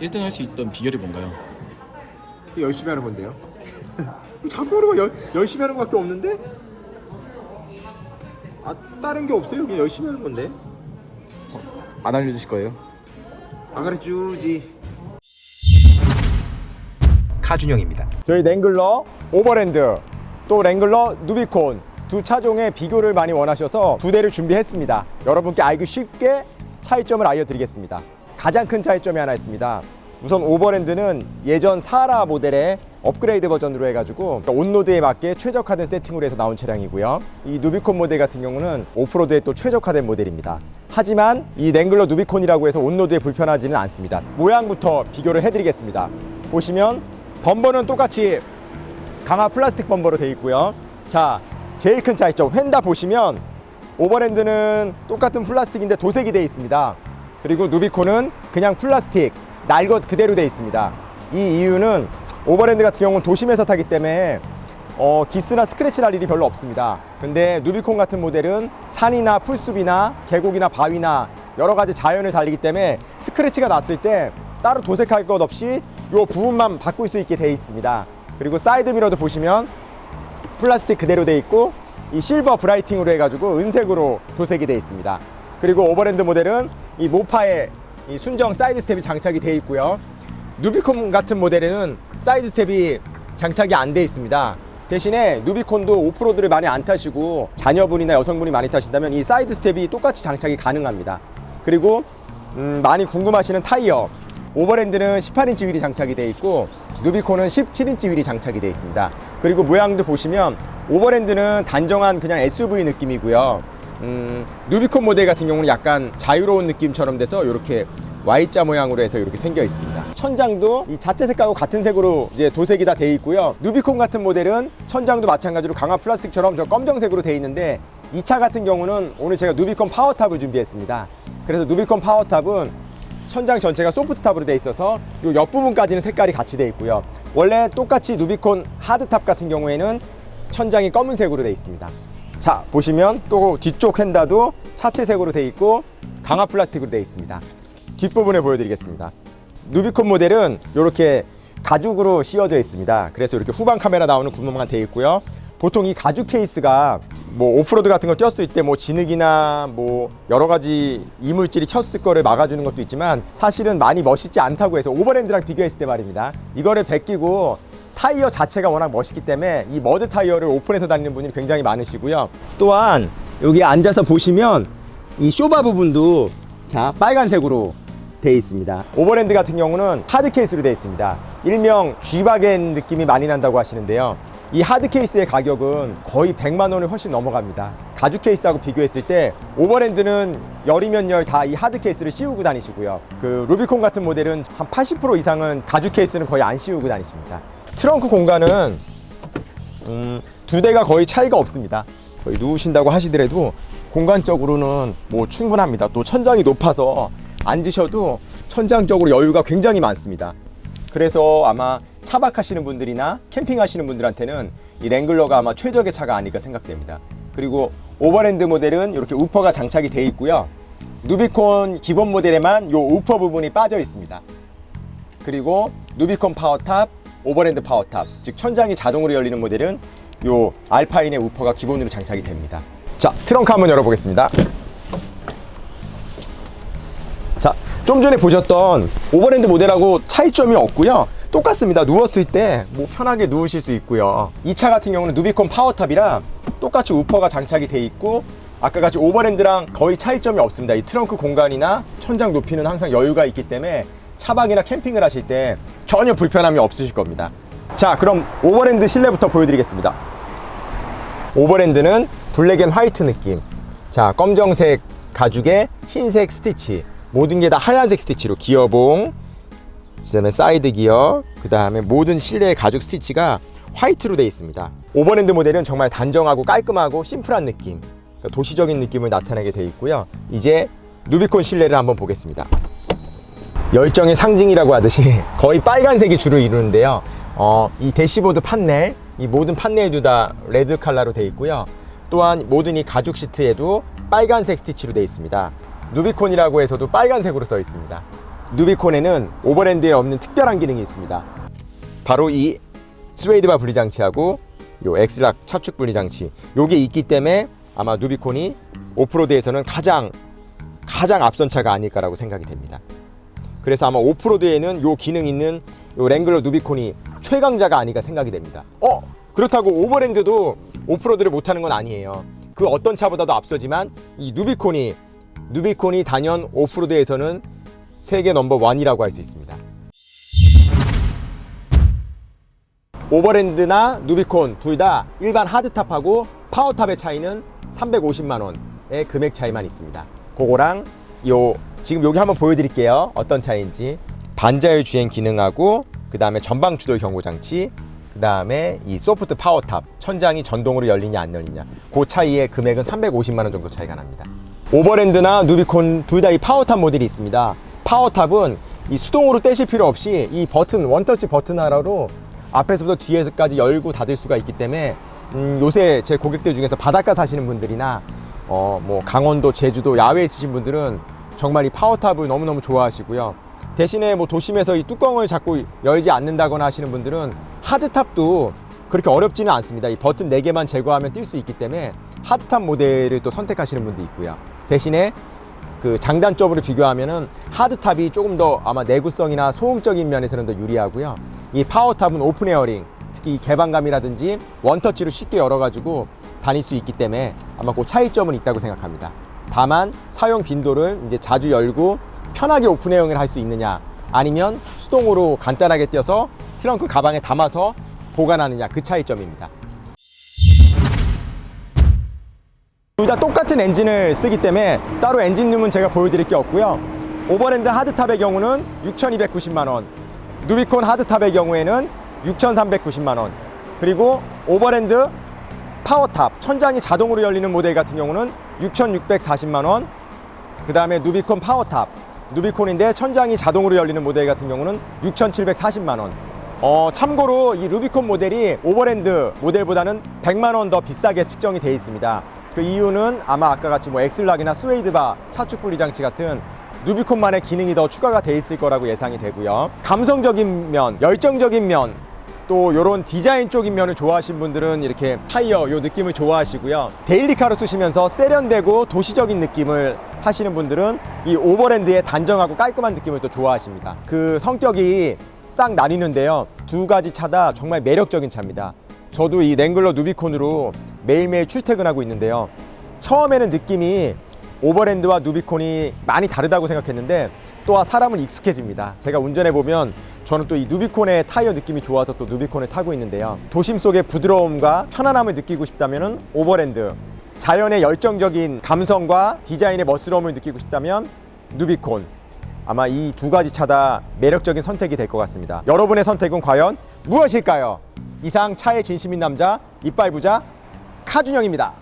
1등 할 수 있던 비결이 뭔가요? 열심히 하는 건데요. 자꾸 그러고 열, 열심히 하는 것밖에 없는데? 아 다른 게 없어요. 그냥 열심히 하는 건데. 안 알려주실 거예요? 안 가르쳐주지. 카준영입니다. 저희 랭글러 오버랜드 또 랭글러 누비콘 두 차종의 비교를 많이 원하셔서 두 대를 준비했습니다. 여러분께 알기 쉽게 차이점을 알려드리겠습니다. 가장 큰 차이점이 하나 있습니다. 우선 오버랜드는 예전 사라 모델의 업그레이드 버전으로 해가지고 온로드에 맞게 최적화된 세팅으로 해서 나온 차량이고요. 이 누비콘 모델 같은 경우는 오프로드에 또 최적화된 모델입니다. 하지만 이 랭글러 누비콘이라고 해서 온로드에 불편하지는 않습니다. 모양부터 비교를 해드리겠습니다. 보시면 범버는 똑같이 강화 플라스틱 범버로 되어 있고요. 자, 제일 큰 차이점 휀다 보시면 오버랜드는 똑같은 플라스틱인데 도색이 되어 있습니다. 그리고 누비콘은 그냥 플라스틱 날것 그대로 되어 있습니다. 이 이유는 오버랜드 같은 경우는 도심에서 타기 때문에 어, 기스나 스크래치 날 일이 별로 없습니다. 근데 누비콘 같은 모델은 산이나 풀숲이나 계곡이나 바위나 여러 가지 자연을 달리기 때문에 스크래치가 났을 때 따로 도색할 것 없이 이 부분만 바꿀 수 있게 되어 있습니다. 그리고 사이드 미러도 보시면 플라스틱 그대로 돼 있고 이 실버 브라이팅으로 해가지고 은색으로 도색이 되어 있습니다. 그리고 오버랜드 모델은 이 모파에 이 순정 사이드 스텝이 장착이 되어 있고요. 누비콘 같은 모델에는 사이드 스텝이 장착이 안 되어 있습니다. 대신에 누비콘도 오프로드를 많이 안 타시고 자녀분이나 여성분이 많이 타신다면 이 사이드 스텝이 똑같이 장착이 가능합니다. 그리고 음, 많이 궁금하시는 타이어 오버랜드는 18인치 휠이 장착이 되어 있고 누비콘은 17인치 휠이 장착이 되어 있습니다. 그리고 모양도 보시면 오버랜드는 단정한 그냥 SUV 느낌이고요. 음, 누비콘 모델 같은 경우는 약간 자유로운 느낌처럼 돼서 이렇게 Y자 모양으로 해서 이렇게 생겨 있습니다. 천장도 이 자체 색깔하고 같은 색으로 이제 도색이 다 돼 있고요. 누비콘 같은 모델은 천장도 마찬가지로 강화 플라스틱처럼 저 검정색으로 돼 있는데 이 차 같은 경우는 오늘 제가 누비콘 파워탑을 준비했습니다. 그래서 누비콘 파워탑은 천장 전체가 소프트 탑으로 돼 있어서 이 옆부분까지는 색깔이 같이 돼 있고요. 원래 똑같이 누비콘 하드탑 같은 경우에는 천장이 검은색으로 돼 있습니다. 자 보시면 또 뒤쪽 휀다도 차체색으로 돼 있고 강화 플라스틱으로 돼 있습니다. 뒷부분에 보여드리겠습니다. 누비콘 모델은 이렇게 가죽으로 씌워져 있습니다. 그래서 이렇게 후방 카메라 나오는 구멍만 돼 있고요. 보통 이 가죽 케이스가 뭐 오프로드 같은 거 뛰었을 때 뭐 진흙이나 뭐 여러 가지 이물질이 쳤을 거를 막아주는 것도 있지만 사실은 많이 멋있지 않다고 해서 오버랜드랑 비교했을 때 말입니다. 이거를 벗기고 타이어 자체가 워낙 멋있기 때문에 이 머드 타이어를 오픈해서 다니는 분이 굉장히 많으시고요. 또한 여기 앉아서 보시면 이 쇼바 부분도 자 빨간색으로 돼 있습니다. 오버랜드 같은 경우는 하드 케이스로 돼 있습니다. 일명 G바겐 느낌이 많이 난다고 하시는데요. 이 하드 케이스의 가격은 거의 100만 원을 훨씬 넘어갑니다. 가죽 케이스하고 비교했을 때 오버랜드는 열이면 열 다 이 하드 케이스를 씌우고 다니시고요. 그 루비콘 같은 모델은 한 80% 이상은 가죽 케이스는 거의 안 씌우고 다니십니다. 트렁크 공간은 음, 두 대가 거의 차이가 없습니다. 거의 누우신다고 하시더라도 공간적으로는 뭐 충분합니다. 또 천장이 높아서 앉으셔도 천장적으로 여유가 굉장히 많습니다. 그래서 아마 차박하시는 분들이나 캠핑하시는 분들한테는 이 랭글러가 아마 최적의 차가 아닐까 생각됩니다. 그리고 오버랜드 모델은 이렇게 우퍼가 장착이 되어 있고요. 누비콘 기본 모델에만 이 우퍼 부분이 빠져 있습니다. 그리고 누비콘 파워탑, 오버랜드 파워탑, 즉 천장이 자동으로 열리는 모델은 요 알파인의 우퍼가 기본으로 장착이 됩니다. 자, 트렁크 한번 열어보겠습니다. 자, 좀 전에 보셨던 오버랜드 모델하고 차이점이 없고요. 똑같습니다. 누웠을 때 뭐 편하게 누우실 수 있고요. 이 차 같은 경우는 누비콘 파워탑이라 똑같이 우퍼가 장착이 돼 있고 아까 같이 오버랜드랑 거의 차이점이 없습니다. 이 트렁크 공간이나 천장 높이는 항상 여유가 있기 때문에 차박이나 캠핑을 하실 때 전혀 불편함이 없으실 겁니다. 자, 그럼 오버랜드 실내부터 보여드리겠습니다. 오버랜드는 블랙 앤 화이트 느낌. 자, 검정색 가죽에 흰색 스티치. 모든 게 다 하얀색 스티치로 기어봉, 그다음에 사이드 기어, 그다음에 모든 실내 가죽 스티치가 화이트로 되어 있습니다. 오버랜드 모델은 정말 단정하고 깔끔하고 심플한 느낌, 그러니까 도시적인 느낌을 나타내게 되어 있고요. 이제 누비콘 실내를 한번 보겠습니다. 열정의 상징이라고 하듯이 거의 빨간색이 주를 이루는데요. 어, 이 대시보드 판넬, 이 모든 판넬도 다 레드 컬러로 되어 있고요. 또한 모든 이 가죽 시트에도 빨간색 스티치로 되어 있습니다. 누비콘이라고 해서도 빨간색으로 써 있습니다. 누비콘에는 오버랜드에 없는 특별한 기능이 있습니다. 바로 이 스웨이드바 분리 장치하고 요 엑스락 차축 분리 장치. 요게 있기 때문에 아마 누비콘이 오프로드에서는 가장 가장 앞선 차가 아닐까라고 생각이 됩니다. 그래서 아마 오프로드에는 요 기능 있는 요 랭글러 누비콘이 최강자가 아닐까 생각이 됩니다. 어 그렇다고 오버랜드도 오프로드를 못하는 건 아니에요. 그 어떤 차보다도 앞서지만 이 누비콘이 누비콘이 단연 오프로드에서는 세계 넘버 원이라고 할 수 있습니다. 오버랜드나 누비콘 둘 다 일반 하드탑하고 파워탑의 차이는 350만 원의 금액 차이만 있습니다. 그거랑 요 지금 여기 한번 보여드릴게요. 어떤 차이인지 반자율 주행 기능하고 그 다음에 전방 추돌 경고 장치 그 다음에 이 소프트 파워탑 천장이 전동으로 열리냐 안 열리냐 그 차이의 금액은 350만 원 정도 차이가 납니다. 오버랜드나 누비콘 둘 다 이 파워탑 모델이 있습니다. 파워탑은 이 수동으로 떼실 필요 없이 이 버튼 원터치 버튼 하나로 앞에서부터 뒤에서까지 열고 닫을 수가 있기 때문에 음, 요새 제 고객들 중에서 바닷가 사시는 분들이나 어, 뭐 강원도, 제주도 야외에 있으신 분들은 정말 이 파워탑을 너무너무 좋아하시고요. 대신에 뭐 도심에서 이 뚜껑을 자꾸 열지 않는다거나 하시는 분들은 하드탑도 그렇게 어렵지는 않습니다. 이 버튼 4개만 제거하면 뛸 수 있기 때문에 하드탑 모델을 또 선택하시는 분도 있고요. 대신에 그 장단점으로 비교하면은 하드탑이 조금 더 아마 내구성이나 소음적인 면에서는 더 유리하고요. 이 파워탑은 오픈 에어링, 특히 이 개방감이라든지 원터치로 쉽게 열어가지고 다닐 수 있기 때문에 아마 그 차이점은 있다고 생각합니다. 다만 사용 빈도를 이제 자주 열고 편하게 오픈 에어링을 할 수 있느냐, 아니면 수동으로 간단하게 떼서 트렁크 가방에 담아서 보관하느냐 그 차이점입니다. 둘 다 똑같은 엔진을 쓰기 때문에 따로 엔진룸은 제가 보여드릴 게 없고요. 오버랜드 하드탑의 경우는 6,290만 원, 누비콘 하드탑의 경우에는 6,390만 원, 그리고 오버랜드 파워탑 천장이 자동으로 열리는 모델 같은 경우는 6,640만 원, 그 다음에 누비콘 파워탑 누비콘인데 천장이 자동으로 열리는 모델 같은 경우는 6,740만 원. 어, 참고로 이 루비콘 모델이 오버랜드 모델보다는 100만 원 더 비싸게 측정이 되어 있습니다. 그 이유는 아마 아까 같이 뭐 엑슬락이나 스웨이드바 차축 분리 장치 같은 누비콘만의 기능이 더 추가가 돼 있을 거라고 예상이 되고요. 감성적인 면, 열정적인 면, 또 이런 디자인 쪽인 면을 좋아하신 분들은 이렇게 타이어 요 느낌을 좋아하시고요. 데일리카로 쓰시면서 세련되고 도시적인 느낌을 하시는 분들은 이 오버랜드의 단정하고 깔끔한 느낌을 또 좋아하십니다. 그 성격이 싹 나뉘는데요. 두 가지 차다 정말 매력적인 차입니다. 저도 이 랭글러 누비콘으로 매일매일 출퇴근하고 있는데요. 처음에는 느낌이 오버랜드와 누비콘이 많이 다르다고 생각했는데 또 사람은 익숙해집니다. 제가 운전해 보면 저는 또 이 누비콘의 타이어 느낌이 좋아서 또 누비콘을 타고 있는데요. 도심 속의 부드러움과 편안함을 느끼고 싶다면 오버랜드, 자연의 열정적인 감성과 디자인의 멋스러움을 느끼고 싶다면 누비콘. 아마 이 두 가지 차다 매력적인 선택이 될 것 같습니다. 여러분의 선택은 과연 무엇일까요? 이상 차의 진심인 남자 이빨 부자 카준영입니다.